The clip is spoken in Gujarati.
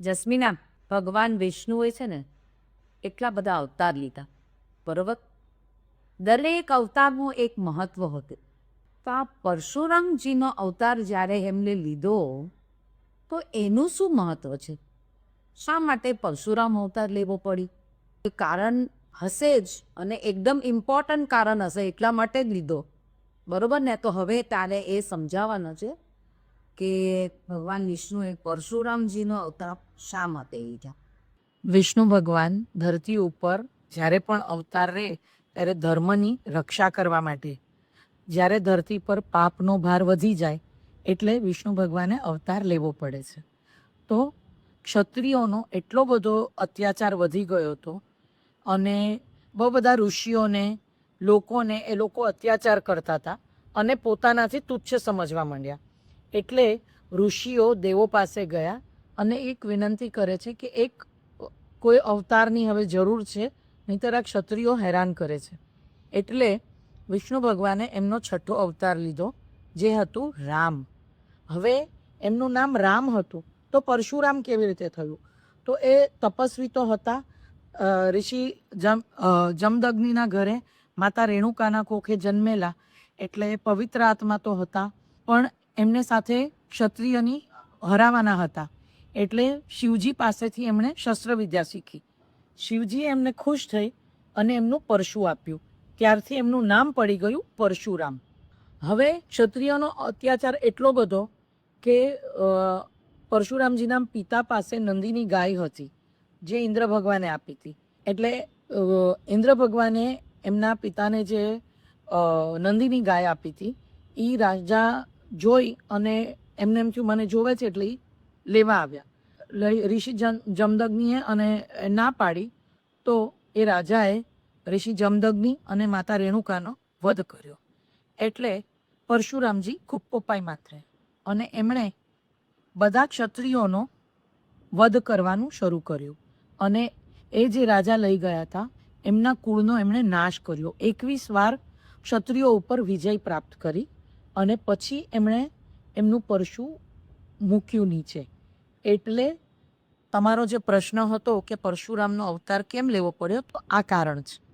જસ્મીના ભગવાન વિષ્ણુએ છે ને એટલા બધા અવતાર લીધા. બરોબર? દરેક અવતારનું એક મહત્વ હતું. તો આ પરશુરામજીનો અવતાર જ્યારે એમને લીધો, તો એનું શું મહત્વ છે? શા માટે પરશુરામ અવતાર લેવો પડી એ કારણ હશે જ અને એકદમ ઇમ્પોર્ટન્ટ કારણ હશે એટલા માટે જ લીધો. બરોબર ને? તો હવે તારે એ સમજાવવાનો છે કે ભગવાન વિષ્ણુએ પરશુરામજીનો અવતાર શા માટે લીધા? વિષ્ણુ ભગવાન ધરતી ઉપર જ્યારે પણ અવતાર રહે, ત્યારે ધર્મની રક્ષા કરવા માટે. જ્યારે ધરતી પર પાપનો ભાર વધી જાય, એટલે વિષ્ણુ ભગવાને અવતાર લેવો પડે છે. તો ક્ષત્રિયોનો એટલો બધો અત્યાચાર વધી ગયો હતો અને બહુ બધા ઋષિઓને, લોકોને એ લોકો અત્યાચાર કરતા હતા અને પોતાનાથી તુચ્છ સમજવા માંડ્યા. એટલે ઋષિઓ દેવો પાસે ગયા અને એક વિનંતી કરે છે કે એક કોઈ અવતારની હવે જરૂર છે, નહીંતર આ ક્ષત્રિયો હેરાન કરે છે. એટલે વિષ્ણુ ભગવાને એમનો છઠ્ઠો અવતાર લીધો, જે હતું રામ. હવે એમનું નામ રામ હતું, તો પરશુરામ કેવી રીતે થયું? તો એ તપસ્વી તો હતા ઋષિ જમ જમદગ્નિના ઘરે માતા રેણુકાના કોખે જન્મેલા, એટલે પવિત્ર આત્મા તો હતા, પણ એમને સાથે ક્ષત્રિયની હરાવાના હતા. એટલે શિવજી પાસેથી એમણે શસ્ત્રવિદ્યા શીખી. શિવજીએ એમને ખુશ થઈ અને એમનું પરશુ આપ્યું. ત્યારથી એમનું નામ પડી ગયું પરશુરામ. હવે ક્ષત્રિયનો અત્યાચાર એટલો બધો કે પરશુરામજીના પિતા પાસે નંદીની ગાય હતી, જે ઇન્દ્ર ભગવાને આપી હતી. એટલે ઇન્દ્ર ભગવાને એમના પિતાને જે નંદીની ગાય આપી હતી એ રાજા જોઈ અને એમને એમ થયું, મને જોવે છે એટલે લેવા આવ્યા. લઈ- ઋષિ જમ- જમદગ્નિએ અને ના પાડી, તો એ રાજાએ ઋષિ જમદગ્નિ અને માતા રેણુકાનો વધ કર્યો. એટલે પરશુરામજી ખૂબ પોપાઈ થયા અને એમણે બધા ક્ષત્રિયોનો વધ કરવાનું શરૂ કર્યું. અને એ જે રાજા લઈ ગયા હતા, એમના કુળનો એમણે નાશ કર્યો. એકવીસ વાર ક્ષત્રિયો ઉપર વિજય પ્રાપ્ત કરી. અને પછી એમણે એમનું પરશુ મૂક્યું નીચે. એટલે તમારો જે પ્રશ્ન હતો કે પરશુરામનો અવતાર કેમ લેવો પડ્યો, તો આ કારણ છે.